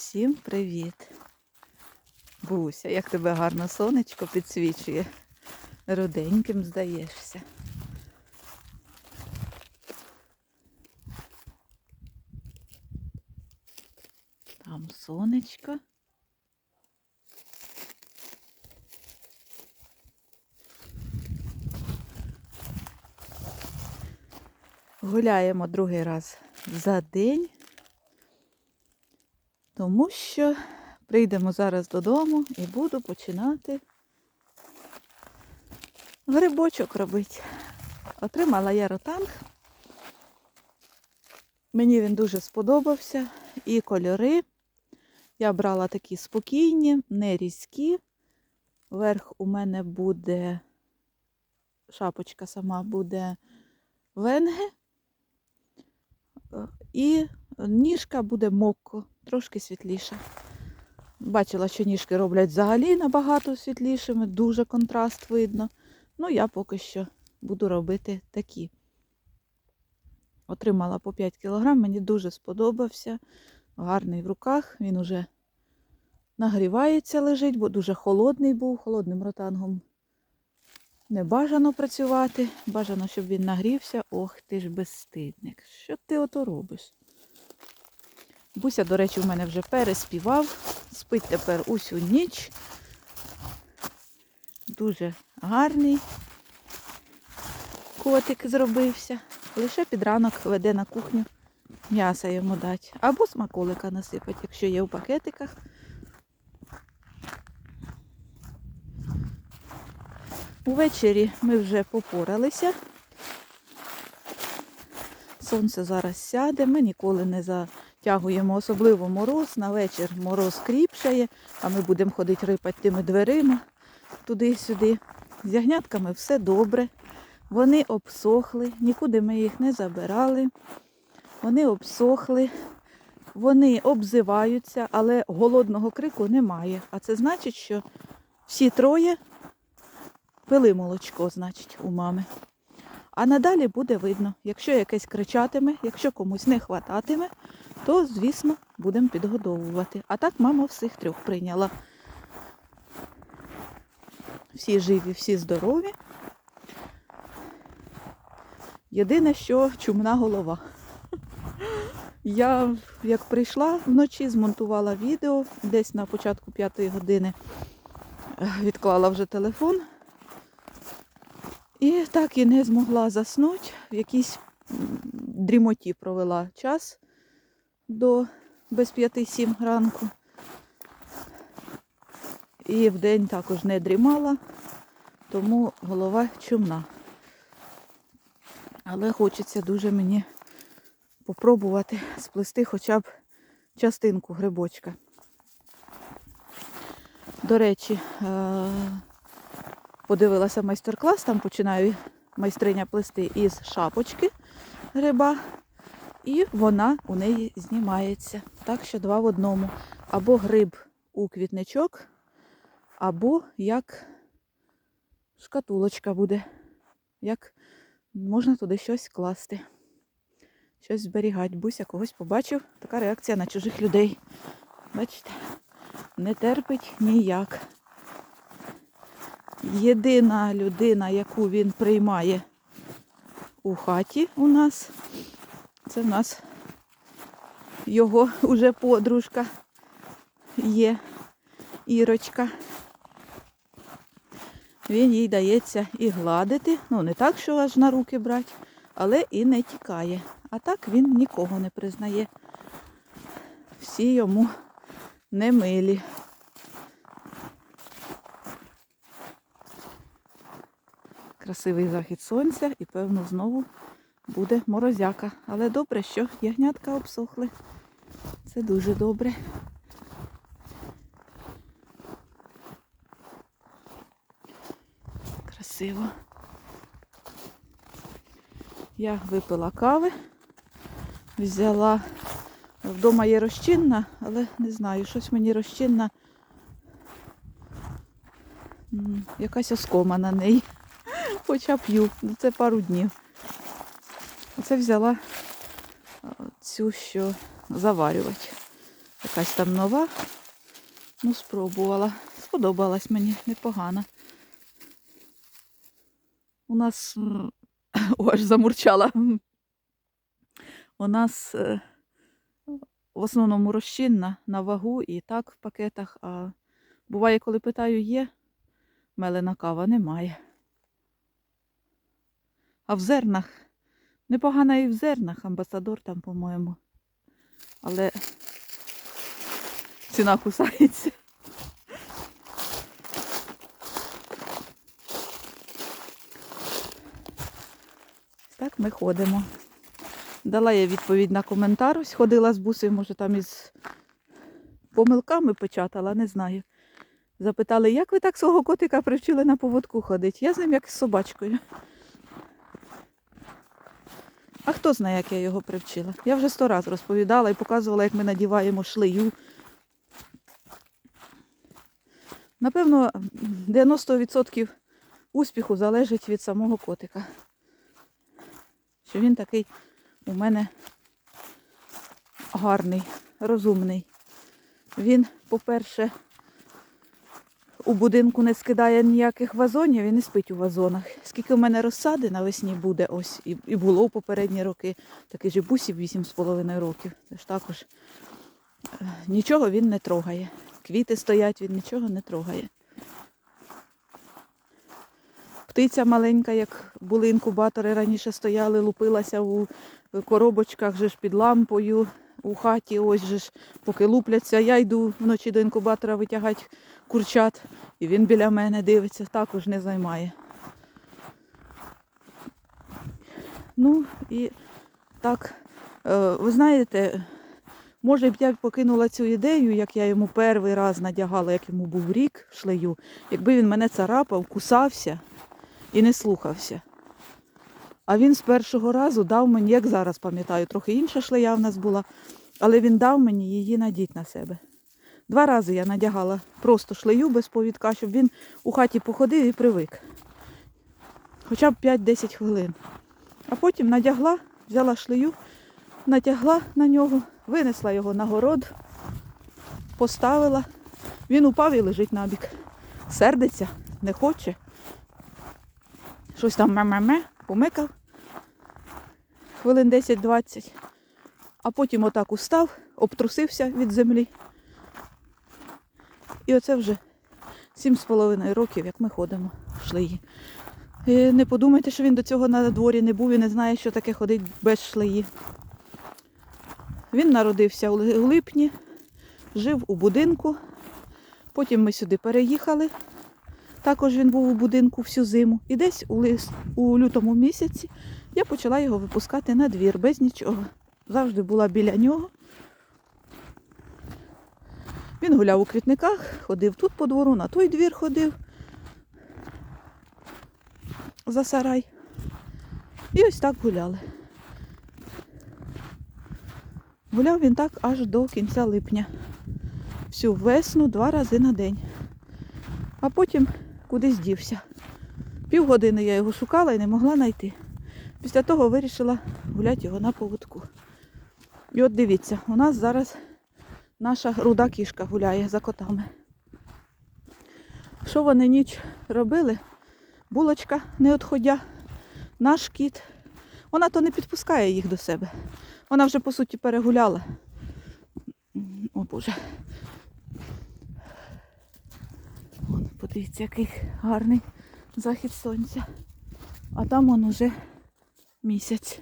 Всім привіт. Буся, як тебе гарно сонечко підсвічує. Руденьким здаєшся. Там сонечко. Гуляємо другий раз за день, тому що прийдемо зараз додому і буду починати грибочок робити. Отримала я ротанг. Мені він дуже сподобався. І кольори. Я брала такі спокійні, не різкі. Верх у мене буде, шапочка сама буде венге. І ніжка буде мокко, трошки світліша. Бачила, що ніжки роблять взагалі набагато світлішими, дуже контраст видно. Ну, я поки що буду робити такі. Отримала по 5 кг, мені дуже сподобався. Гарний в руках, він уже нагрівається, лежить, бо дуже холодний був, холодним ротангом. Не бажано працювати, бажано, щоб він нагрівся. Ох, ти ж безстидник. Що ти ото робиш? Буся, до речі, в мене вже переспівав. Спить тепер усю ніч. Дуже гарний котик зробився. Лише під ранок веде на кухню м'яса йому дати. Або смаколика насипати, якщо є в пакетиках. Увечері ми вже попоралися. Сонце зараз сяде, ми ніколи не затягуємо, особливо мороз. На вечір мороз кріпшає, а ми будемо ходити рипати тими дверима туди-сюди. З ягнятками все добре. Вони обсохли, нікуди ми їх не забирали. Вони обсохли, вони обзиваються, але голодного крику немає. А це значить, що всі троє пили молочко, значить, у мами. А надалі буде видно, якщо якесь кричатиме, якщо комусь не хвататиме, то, звісно, будемо підгодовувати. А так мама всіх трьох прийняла. Всі живі, всі здорові. Єдине, що чумна голова. Я, як прийшла вночі, змонтувала відео десь на початку п'ятої години, е, відклала вже телефон. І так і не змогла заснути. В якійсь дрімоті провела час до без п'яти-сім ранку. І вдень також не дрімала, тому голова чумна. Але хочеться дуже мені попробувати сплести хоча б частинку грибочка. До речі, е, подивилася майстер-клас, там починаю майстриня плести із шапочки гриба, і вона у неї знімається. Так що два в одному. Або гриб у квітничок, або як шкатулочка буде, як можна туди щось класти, щось зберігати. Буся когось побачив, така реакція на чужих людей. Бачите, не терпить ніяк. Єдина людина, яку він приймає у хаті у нас, це в нас його уже подружка є, Ірочка. Він їй дається і гладити, ну не так, що аж на руки брати, але і не тікає. А так він нікого не признає. Всі йому не милі. Красивий захід сонця і, певно, знову буде морозяка. Але добре, що ягнятка обсохли. Це дуже добре. Красиво. Я випила кави, взяла. Вдома є розчинна, але не знаю, щось мені розчинна. Якась оскома на неї. Хоча п'ю, це пару днів. Оце взяла цю, що заварювати. Якась там нова. Ну, спробувала. Сподобалась мені непогано. У нас О, аж замурчала. У нас е, в основному розчинна на вагу і так в пакетах. А буває, коли питаю, є мелена кава, немає. А в зернах непогана і в зернах, амбасадор там, по-моєму. Але ціна кусається. Так ми ходимо. Дала я відповідь на коментар. Ось ходила з бусею, може там із помилками печатала, не знаю. Запитали, як ви так свого котика привчили на поводку ходити? Я з ним як з собачкою. А хто знає, як я його привчила? Я вже сто разів розповідала і показувала, як ми надіваємо шлею. Напевно, 90% успіху залежить від самого котика. Що він такий у мене гарний, розумний. Він, по-перше, у будинку не скидає ніяких вазонів і не спить у вазонах. Скільки в мене розсади навесні буде, ось і, і було в попередні роки, такий же бусів 8,5 років. Це ж також е, нічого він не трогає. Квіти стоять, він нічого не трогає. Птиця маленька, як були інкубатори, раніше стояли, лупилася у коробочках же ж під лампою у хаті, ось же ж, поки лупляться. Я йду вночі до інкубатора витягати курчат, і він біля мене дивиться, також не займає. Ну і так, е, ви знаєте, може б я покинула цю ідею, як я йому перший раз надягала, як йому був рік шлею, якби він мене царапав, кусався і не слухався. А він з першого разу дав мені, як зараз пам'ятаю, трохи інша шлея в нас була, але він дав мені її надіть на себе. Два рази я надягала просто шлею без повідка, щоб він у хаті походив і привик. Хоча б 5-10 хвилин. А потім надягла, взяла шлею, натягла на нього, винесла його на город, поставила. Він упав і лежить набік. Сердиться, не хоче. Щось там ме-ме-ме, помикав хвилин 10-20, а потім отак устав, обтрусився від землі. І оце вже 7,5 років, як ми ходимо в шлеї. І не подумайте, що він до цього на дворі не був і не знає, що таке ходить без шлеї. Він народився у липні, жив у будинку. Потім ми сюди переїхали. Також він був у будинку всю зиму. І десь у, лис- у лютому місяці я почала його випускати на двір без нічого. Завжди була біля нього. Він гуляв у квітниках, ходив тут по двору, на той двір ходив за сарай. І ось так гуляли. Гуляв він так аж до кінця липня. Всю весну два рази на день. А потім кудись дівся. Півгодини я його шукала і не могла знайти. Після того вирішила гуляти його на поводку. І от дивіться, у нас зараз наша руда кішка гуляє за котами. Що вони ніч робили? Булочка не відходя, наш кіт. Вона то не підпускає їх до себе. Вона вже по суті перегуляла. О Боже. Подивіться, який гарний захід сонця. А там он уже місяць.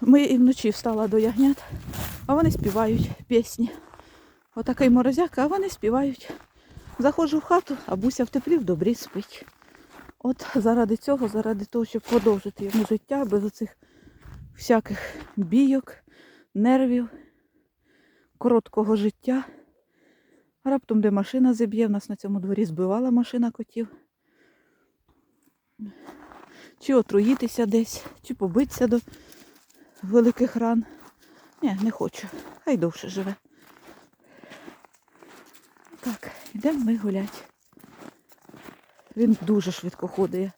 Ми і вночі встала до ягнят, а вони співають пісні. Отакий морозяк, а вони співають. Заходжу в хату, а буся в теплі в добрі спить. От заради цього, заради того, щоб продовжити йому життя без оцих всяких бійок, нервів, короткого життя. Раптом, де машина зіб'є, в нас на цьому дворі збивала машина котів. Чи отруїтися десь, чи побитися до великих ран. Ні, не хочу. Хай довше живе. Так, йдемо ми гулять. Він дуже швидко ходить.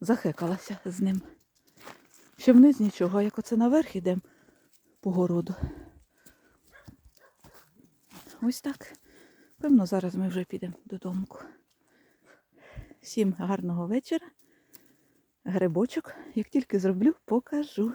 Захекалася з ним. Ще вниз нічого, а як оце наверх йдемо, по городу. Ось так. Певно, зараз ми вже підемо додому. Всім гарного вечора. Грибочок, як тільки зроблю, покажу.